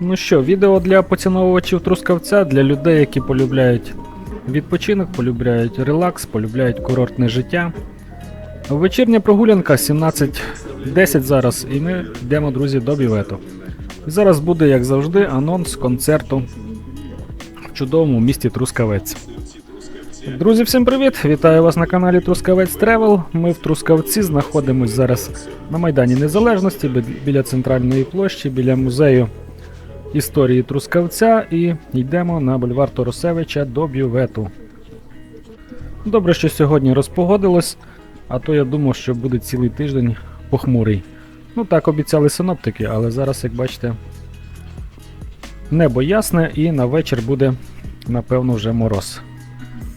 Ну що, відео для поціновувачів трускавця, для людей, які полюбляють відпочинок, полюбляють релакс, полюбляють курортне життя. Вечірня прогулянка 17.10 зараз, і ми йдемо, друзі, до бівету. І зараз буде, як завжди, анонс концерту в чудовому місті Трускавець. Друзі, всім привіт! Вітаю вас на каналі Трускавець Тревел. Ми в Трускавці знаходимось зараз на Майдані Незалежності біля центральної площі, біля музею історії Трускавця і йдемо на бульвар Торосевича до бювету. Добре, що сьогодні розпогодилось, а то я думав, що буде цілий тиждень похмурий. Ну так обіцяли синоптики, але зараз, як бачите, небо ясне і на вечір буде, напевно, вже мороз.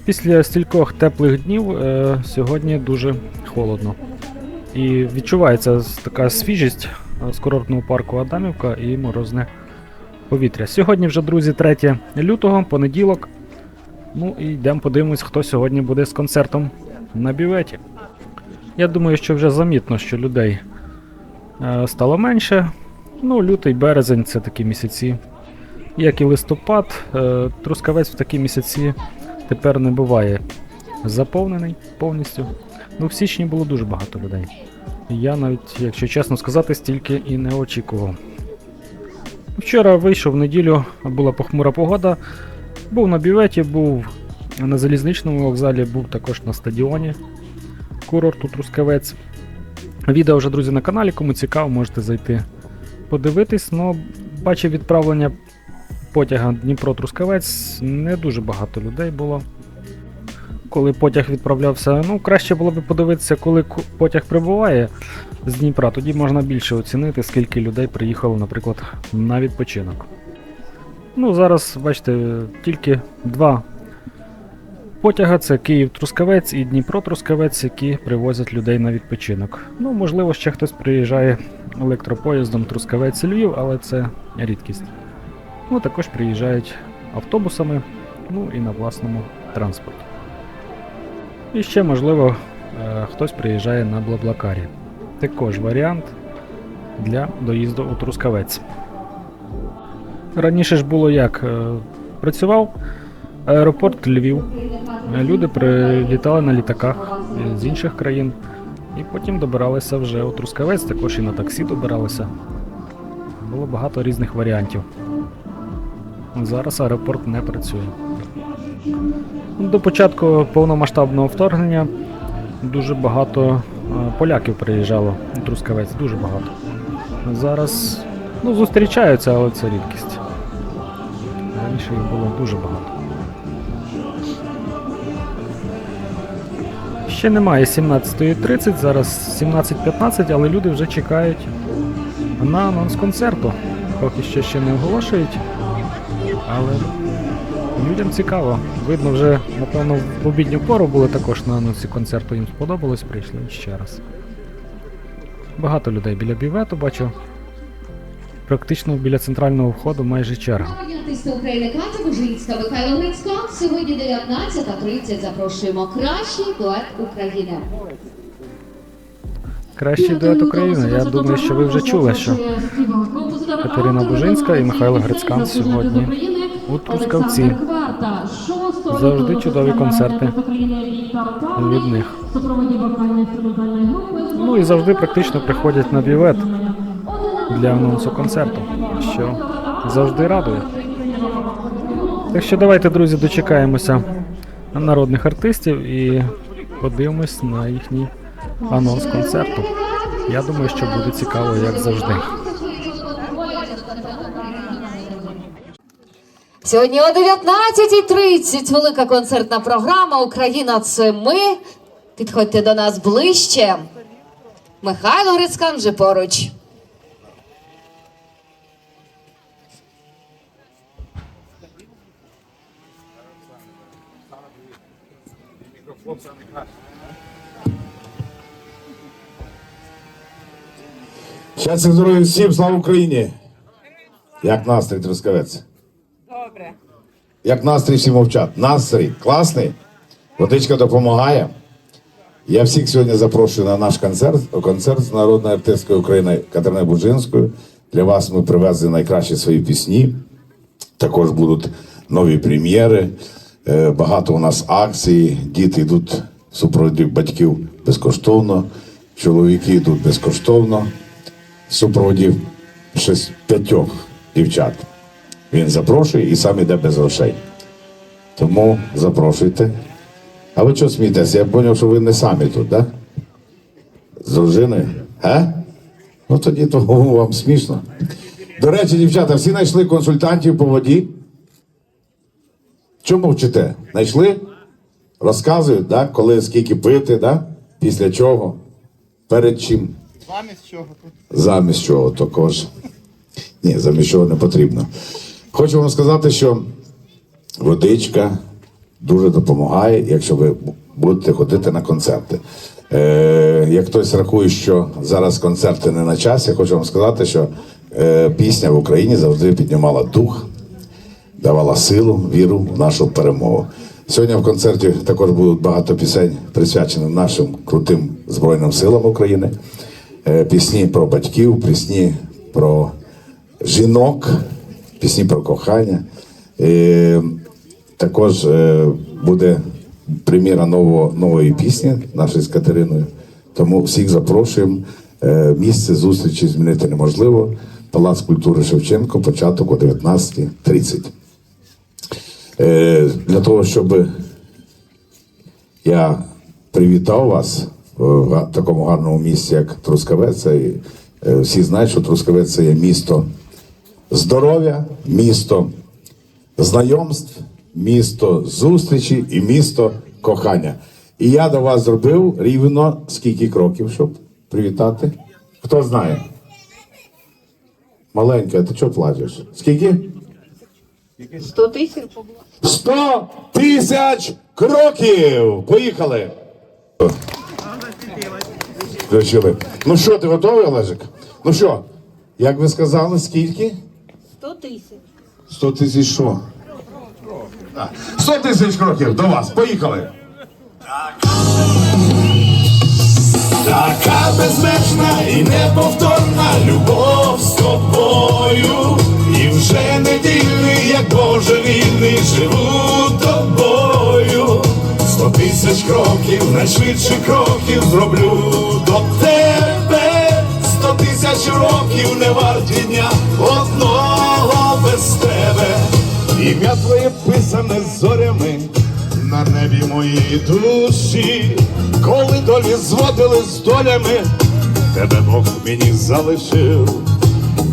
Після стількох теплих днів е, сьогодні дуже холодно. І відчувається така свіжість е, з курортного парку Адамівка і морозне повітря. Сьогодні вже, друзі, 3 лютого, понеділок. Ну і йдемо подивимось, хто сьогодні буде з концертом на бюветі. Я думаю, що вже замітно, що людей е, стало менше. Ну, лютий, березень це такі місяці. Як і листопад, е, трускавець в такі місяці тепер не буває заповнений повністю. Ну, в січні було дуже багато людей. Я навіть, якщо чесно сказати, стільки і не очікував. Вчора вийшов в неділю, була похмура погода. Був на бюветі, був на залізничному вокзалі, був також на стадіоні курорту Трускавець. Відео вже, друзі, на каналі, кому цікаво, можете зайти подивитись. Ну, бачив відправлення потяга Дніпро-Трускавець, не дуже багато людей було. Коли потяг відправлявся, ну краще було б подивитися, коли потяг прибуває з Дніпра, тоді можна більше оцінити, скільки людей приїхало, наприклад, на відпочинок. Ну, зараз, бачите, тільки два потяга це Київ-Трускавець і Дніпро-Трускавець, які привозять людей на відпочинок. Ну, можливо, ще хтось приїжджає електропоїздом Трускавець-Львів, але це рідкість. Ну, також приїжджають автобусами, ну і на власному транспорті. І ще, можливо, е, хтось приїжджає на Блаблакарі. Також варіант для доїзду у Трускавець. Раніше ж було як? Е, Працював аеропорт Львів. Люди прилітали на літаках з інших країн і потім добиралися вже у Трускавець, також і на таксі добиралися. Було багато різних варіантів. Зараз аеропорт не працює. До початку повномасштабного вторгнення дуже багато е, поляків приїжджало у Трускавець, дуже багато. Зараз ну, зустрічаються, але це рідкість. Раніше їх було дуже багато. Ще немає 17.30, зараз 17.15, але люди вже чекають на анонс концерту. Поки що ще не оголошують, але людям цікаво. Видно, вже, напевно, в обідню пору були також на анонсі концерту, їм сподобалось, прийшли ще раз. Багато людей біля бівету бачу. Практично біля центрального входу майже черга. Артисти України Катя Бужинська, Михайло Грицько. Сьогодні 19.30 запрошуємо кращий дует України. Кращий дует України. Я думаю, що ви вже чули, що Катерина Бужинська і Михайло Грицькан сьогодні у Трускавці. Завжди чудові концерти від них. Ну і завжди практично приходять на бівет для анонсу концерту, що завжди радує. Так що давайте, друзі, дочекаємося народних артистів і подивимось на їхній анонс концерту. Я думаю, що буде цікаво, як завжди. Сьогодні о 19.30 велика концертна програма Україна це ми. Підходьте до нас ближче. Михайло Грицькан вже поруч. Щастя, здоров'я всім, слава Україні! Як настрій, Трускавець? Добре. Як настрій всі мовчать? Настрій класний. Водичка допомагає. Я всіх сьогодні запрошую на наш концерт, концерт з народної артисткою України Катериною Буджинською Для вас ми привезли найкращі свої пісні. Також будуть нові прем'єри. Е, Багато у нас акцій. Діти йдуть супроводі батьків безкоштовно, чоловіки йдуть безкоштовно. В супроводі шесть п'ятьох дівчат. Він запрошує і сам іде без грошей. Тому запрошуйте. А ви чого смієтеся? Я зрозумів, що ви не самі тут, так? Да? З дружиною? А? Ну тоді то вам смішно. До речі, дівчата, всі знайшли консультантів по воді. Чому вчите? Знайшли? Розказують, да? коли скільки пити, да? після чого, перед чим. Замість чого? Замість чого також. Ні, замість чого не потрібно. Хочу вам сказати, що водичка дуже допомагає, якщо ви будете ходити на концерти. Е, як хтось рахує, що зараз концерти не на часі, я хочу вам сказати, що е, пісня в Україні завжди піднімала дух, давала силу, віру в нашу перемогу. Сьогодні в концерті також будуть багато пісень, присвячених нашим крутим Збройним силам України. Е, Пісні про батьків, пісні про жінок, пісні про кохання. Е, Також е, буде прем'єра нового, нової пісні нашої з Катериною. Тому всіх запрошуємо. Е, Місце зустрічі змінити неможливо. Палац культури Шевченко, початок о 19.30. Е, Для того, щоб я привітав вас в такому гарному місці, як Трускавець. Всі знають, що Трускавець це є місто здоров'я, місто знайомств, місто зустрічі і місто кохання. І я до вас зробив рівно скільки кроків, щоб привітати? Хто знає? Маленька, ти чого плачеш? Скільки? 100 тисяч 100 тисяч кроків! Поїхали! Включили. Ну що, ти готовий, Олежик? Ну що, як ви сказали, скільки? 100 тисяч. 100 тисяч що? А, 100 тисяч кроків до вас. Поїхали. Така безмежна і неповторна любов з тобою, і вже не вільний, як божевільний, живу тобою. Сто тисяч кроків, найшвидше кроків зроблю до тебе. Ім'я твоє писане зорями на небі моїй душі, коли долі зводили з долями, тебе Бог мені залишив.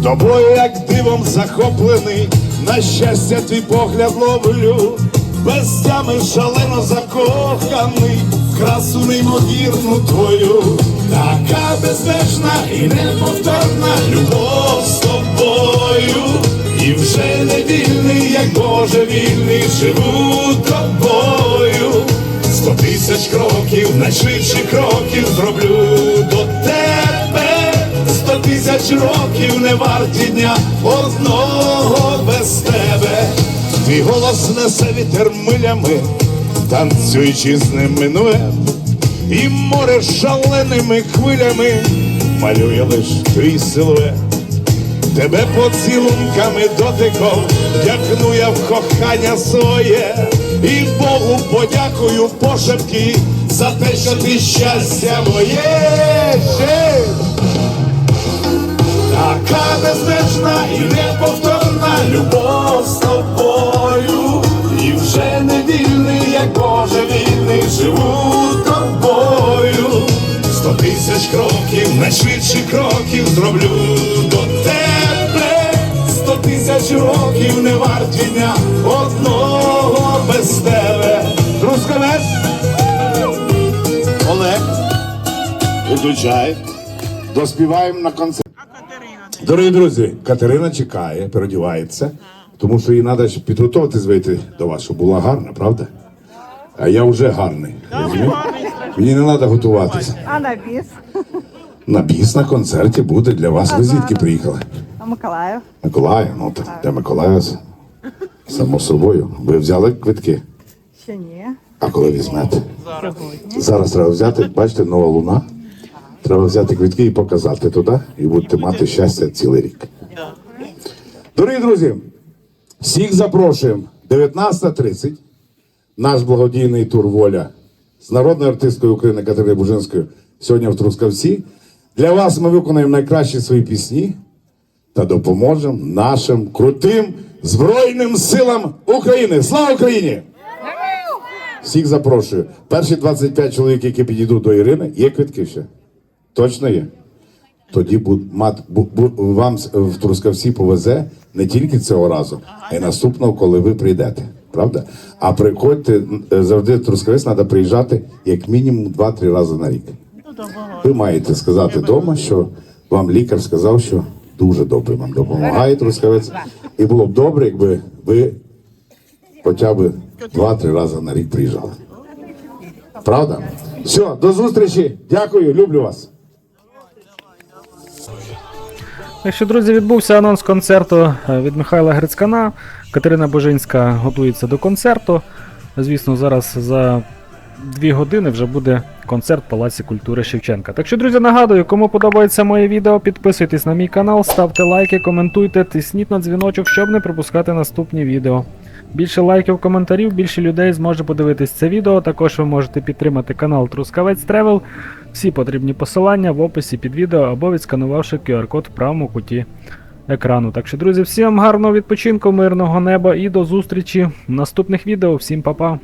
Тобою, як дивом захоплений, на щастя твій погляд ловлю, без тями шалено закоханий, красу неймовірну твою, така безмежна і неповторна любов з тобою. І вже не вільний, як Боже вільний, живу тобою. Сто тисяч кроків, найшвидші кроків зроблю до тебе. Сто тисяч років не варті дня одного без тебе. Твій голос несе вітер милями, танцюючи з ним минує. І море шаленими хвилями малює лиш твій силует. Тебе поцілунками дотиком, вдякну я в кохання своє, і Богу подякую пошепки за те, що ти щастя моє. Ще. Така безмежна і неповторна любов з тобою, і вже не вільний, як Боже вільний, живу тобою. Сто тисяч кроків, найшвидші кроків зроблю тисяч років не варті дня одного без тебе. Трускавець, Олег, виключай. Доспіваємо на концерт. Дорогі друзі, Катерина чекає, переодівається, тому що їй треба підготуватись вийти до вас, щоб була гарна, правда? А я вже гарний. розумієте? Мені не треба готуватися. А на біс? На біс на концерті буде для вас. Ви звідки приїхали? Миколаїв? Миколаїв, ну так для Миколаїва. Само собою. Ви взяли квитки? Ще ні. А коли візьмете? Сьогодні. Зараз треба взяти, бачите, нова луна. Треба взяти квитки і показати туди, і будете мати щастя цілий рік. Дорогі друзі, всіх запрошуємо 19.30. Наш благодійний тур Воля з народною артисткою України Катериною Бужинською сьогодні в Трускавці. Для вас ми виконаємо найкращі свої пісні та допоможемо нашим крутим Збройним силам України. Слава Україні! Всіх запрошую. Перші 25 чоловік, які підійдуть до Ірини, є квитки ще? Точно є? Тоді мат, вам в Трускавці повезе не тільки цього разу, а й наступного, коли ви прийдете. Правда? А приходьте е, завжди в Трускавець треба приїжджати як мінімум 2-3 рази на рік. Ви маєте сказати вдома, що вам лікар сказав, що дуже добре вам допомагає Трускавець. І було б добре, якби ви хоча б 2-3 рази на рік приїжджали. Правда? Все, до зустрічі. Дякую, люблю вас. Так що, друзі, відбувся анонс концерту е, від Михайла Грицькана. Катерина Божинська готується до концерту. Звісно, зараз за дві години вже буде концерт в Палаці культури Шевченка. Так що, друзі, нагадую, кому подобається моє відео, підписуйтесь на мій канал, ставте лайки, коментуйте, тисніть на дзвіночок, щоб не пропускати наступні відео. Більше лайків, коментарів, більше людей зможе подивитись це відео. Також ви можете підтримати канал Трускавець Тревел. Всі потрібні посилання в описі під відео або відсканувавши QR-код в правому куті екрану. Так що, друзі, всім гарного відпочинку, мирного неба і до зустрічі в наступних відео. Всім па-па!